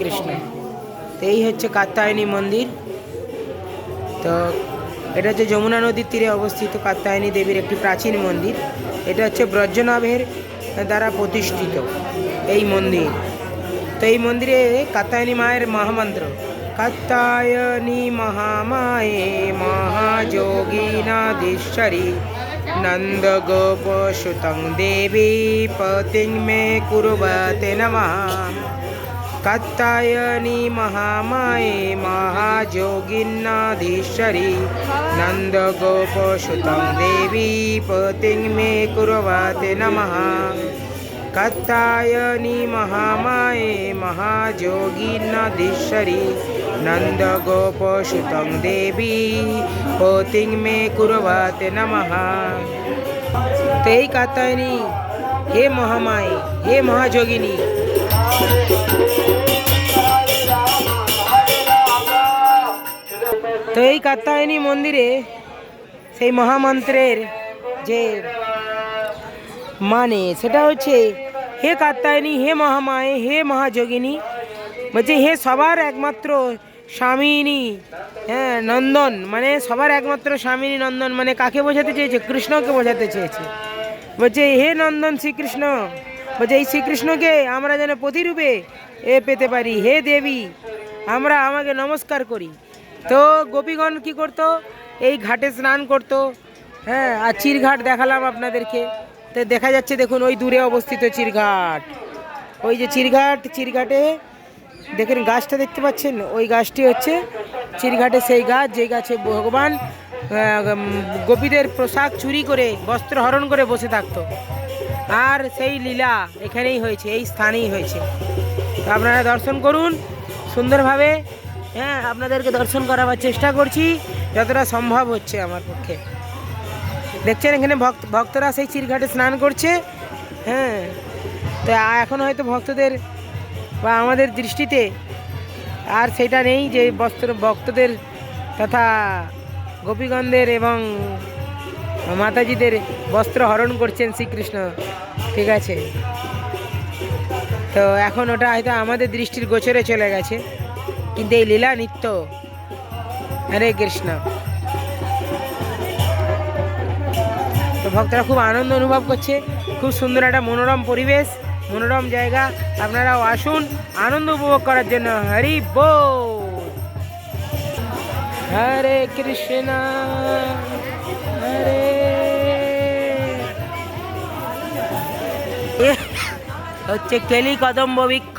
কৃষ্ণ এই হচ্ছে কাত্তায়নী মন্দির। তো এটা হচ্ছে যমুনা নদীর তীরে অবস্থিত কাত্তায়নী দেবীর একটি প্রাচীন মন্দির। এটা হচ্ছে ব্রজনাভের দ্বারা প্রতিষ্ঠিত এই মন্দির। তো এই মন্দিরে কাত্তায়নী মায়ের মহামন্ত্র কাত্তায়নী মহামায়ে মহাযোগীনাধীশ্বরী নন্দ গোপ সুতং দেবী পতিং মে কুরুবতে নমঃ। কাত্তায়নী মহামায়ে মহাযোগিন্নাধীশ্বরী নন্দ গোপ সুতং দেবী পতিং মে কুরবতে নমঃ কাত্তায়নী মহামায়ে মহাযোগিন্নাধীশ্বরী নন্দ গোপ সুতং দেবী পতিং মে কুরবতে নমঃ তো এই তো এই কাত্তায়নী মন্দিরে সেই মহামন্ত্রের যে মানে সেটা হচ্ছে, হে কাত্তায়নী হে মহামায়ে, হে মহাযোগিনী, বলছে হে সবার একমাত্র স্বামিনী হ্যাঁ নন্দন মানে সবার একমাত্র স্বামিনী নন্দন মানে কাকে বোঝাতে চেয়েছে? কৃষ্ণকে বোঝাতে চেয়েছে। বলছে হে নন্দন শ্রীকৃষ্ণ বলছে এই শ্রীকৃষ্ণকে আমরা যেন প্রতিরূপে এ পেতে পারি, হে দেবী, আমরা আমাকে নমস্কার করি। তো গোপীগণ কি করতো? এই ঘাটে স্নান করতো। হ্যাঁ আর চিরঘাট দেখালাম আপনাদেরকে। তো দেখা যাচ্ছে দেখুন, ওই দূরে অবস্থিত চিরঘাট। ওই যে চিরঘাট, চিরঘাটে দেখেন গাছটা দেখতে পাচ্ছেন? ওই গাছটি হচ্ছে চিরঘাটে সেই গাছ যে গাছে ভগবান গোপীদের পোশাক চুরি করে, বস্ত্র হরণ করে বসে থাকতো। আর সেই লীলা এখানেই হয়েছে, এই স্থানেই হয়েছে। তো আপনারা দর্শন করুন সুন্দরভাবে। হ্যাঁ আপনাদেরকে দর্শন করাবার চেষ্টা করছি, যতটা সম্ভব হচ্ছে আমার পক্ষে। দেখছেন এখানে ভক্ত, ভক্তরা সেই চিরঘাটে স্নান করছে। হ্যাঁ তো এখন হয়তো ভক্তদের বা আমাদের দৃষ্টিতে আর সেটা নেই যে বস্ত্র, ভক্তদের তথা গোপীগণদের এবং মাতাজিদের বস্ত্র হরণ করছেন শ্রীকৃষ্ণ। ঠিক আছে। তো এখন ওটা হয়তো আমাদের দৃষ্টির গোচরে চলে গেছে। কিন্তু এই লীলা নিত্য। হরে কৃষ্ণ। তো ভক্তরা খুব আনন্দ অনুভব করছে। খুব সুন্দর একটা মনোরম পরিবেশ, মনোরম জায়গা। আপনারাও আসুন, আনন্দ উপভোগ করার জন্য। হরি বো হরে কৃষ্ণ। হরে হচ্ছে কেলি কদম্ব বৃক্ষ।